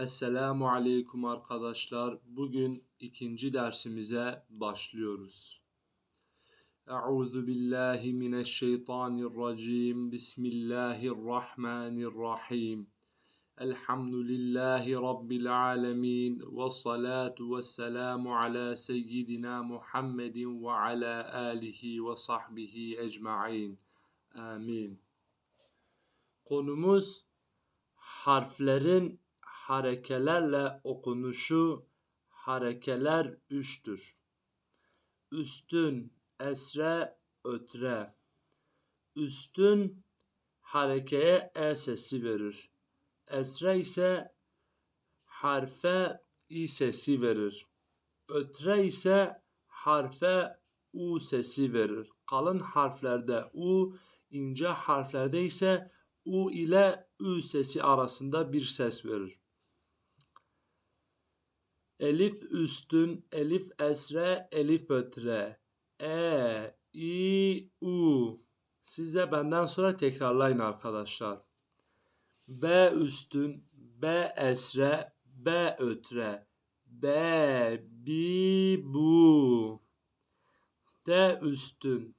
Esselamu Aleyküm arkadaşlar. Bugün ikinci dersimize başlıyoruz. Euzu billahi mineşşeytanirracim. Bismillahirrahmanirrahim. Elhamdülillahi Rabbil alemin. Ve salatu ve selamu ala seyyidina Muhammedin ve ala alihi ve sahbihi ecma'in. Amin. Konumuz harflerin harekelerle okunuşu harekeler üçtür. Üstün, esre, ötre. Üstün harekeye e sesi verir. Esre ise harfe i sesi verir. Ötre ise harfe u sesi verir. Kalın harflerde u, ince harflerde ise u ile ü sesi arasında bir ses verir. Elif üstün, elif esre, elif ötre. E, i, u. Siz de benden sonra tekrarlayın arkadaşlar. B üstün, B esre, B ötre. B, bi, bu. T üstün,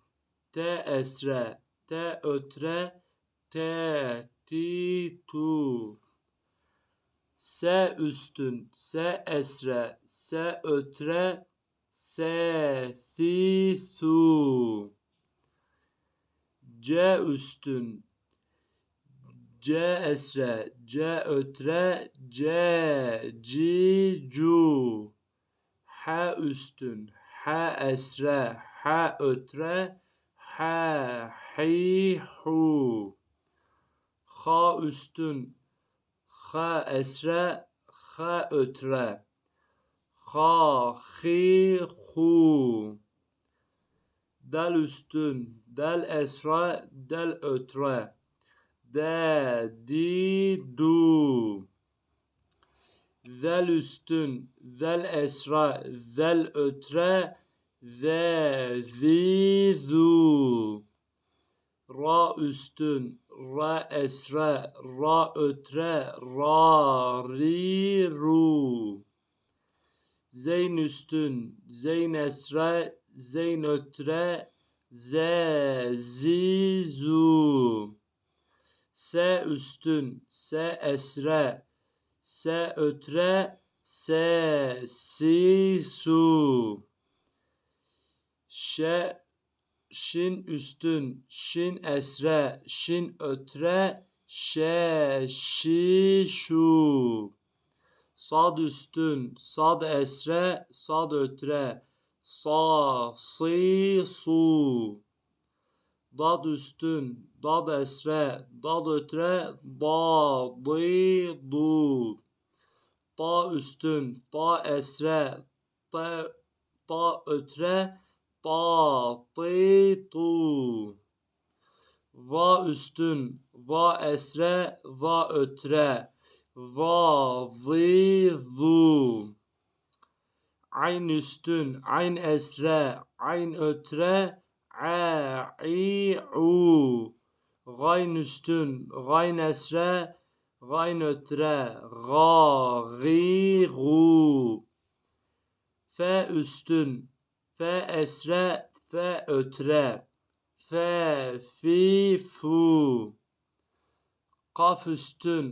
T esre, T ötre, T, ti, tu. S üstün, S esre, S ötre, S, si, su. C üstün, C esre, C ötre, C, ci, cu. H üstün, H esre, H ötre, H, hi, hu. H üstün, ha esre, ha ötre. Ha, hi, hu. Del üstün, del esra, del ötre. De, di, du. Zel üstün, zel esra, zel ötre, ze, zi, zu. Ra üstün, ra esre, ra ötre, ra, ri, ru. Zeyn üstün, zeyn esre, zeyn ötre, ze, zi, zu. Se üstün, se esre, se ötre, se, si, su. Şe şin üstün, şin esre, şin ötre, şe, şi, şu. Sad üstün, sad esre, sad ötre, sa, si, su. Dad üstün, dad esre, dad ötre, da, di, du. Da üstün, da esre, da, da ötre, ta, ti, tu. Va üstün, va esre, va ötre. Va, vi, zu. Ayn üstün, ayn esre, ayn ötre, a, i, u. Gayn üstün, gayn esre, gayn ötre, ga, gi, gu. Fe üstün, fe esre, fe ötre, fe, fi, fu. Kaf üstün,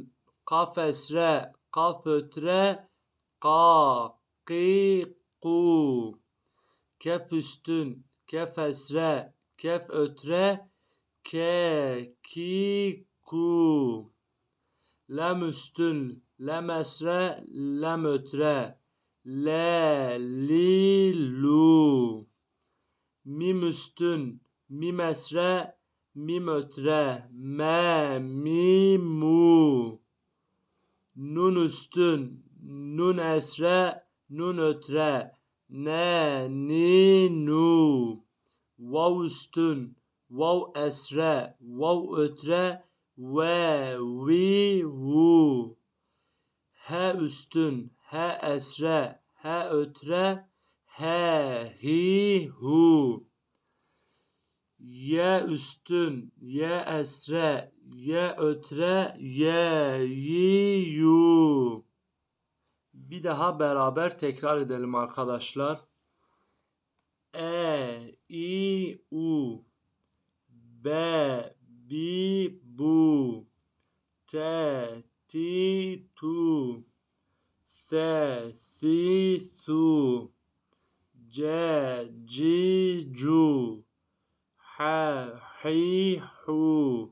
kaf esre, kaf ötre, ka, ki, ku. Kef üstün, kef esre, kef ötre, ke, ki, ku. Lem üstün, lem esre, lem ötre, le, li, lu. Mim üstün, mim esre, mim ötre, me, mi, mu. Nun üstün, nun esre, nun ötre, ne, ni, nu. Vav üstün, vav esre, vav ötre, ve, vi, vu. He üstün, he esre, he ötre, he, hi, hu. Ye üstün, ye esre, ye ötre, ye, yi, yu. Bir daha beraber tekrar edelim arkadaşlar. E, I, U B, Bi, Bu Te, Ti, Tu Se, Si, Su Ce, Ci, Cu Ha, Hi, Hu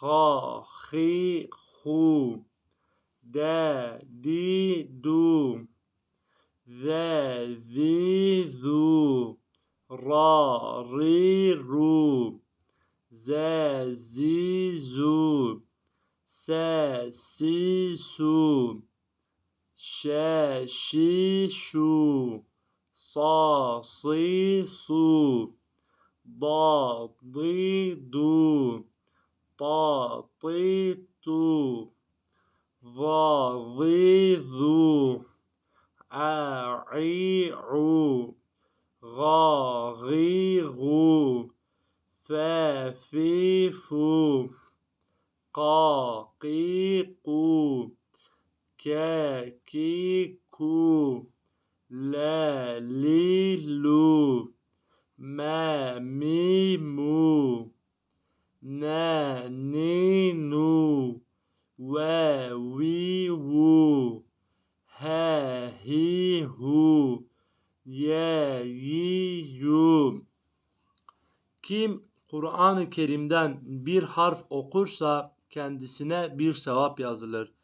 Ha, Hi, Hu De, Di, Du Ze, Zi, Zu Ra, Ri, Ru Ze, Zi, Zu Se, Si, Su Şe, Şi, Şu Sa, Si, Su Da, Di, Du Ta, Ti, Tu Va, Vi, Zu A, I, U Ga, Gi, Gu Fe, Fi, Fu Ka, Ki, Ku Ke, Ki, Ku Le, Li, Lu Me, Mi, Mu Ne, Ni, Nu We, Wi, Wu He, Hi, Hu Ye, Yi, Yu Kim Kur'an-ı Kerim'den bir harf okursa kendisine bir sevap yazılır.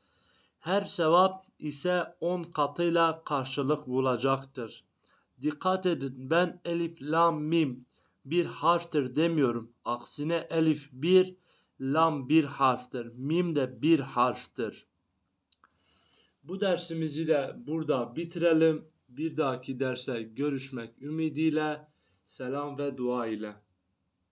Her sevap ise 10 katıyla karşılık bulacaktır. Dikkat edin ben elif, lam, mim bir harftir demiyorum. Aksine elif bir, lam bir harftir. Mim de bir harftir. Bu dersimizi de burada bitirelim. Bir dahaki derse görüşmek ümidiyle selam ve dua ile.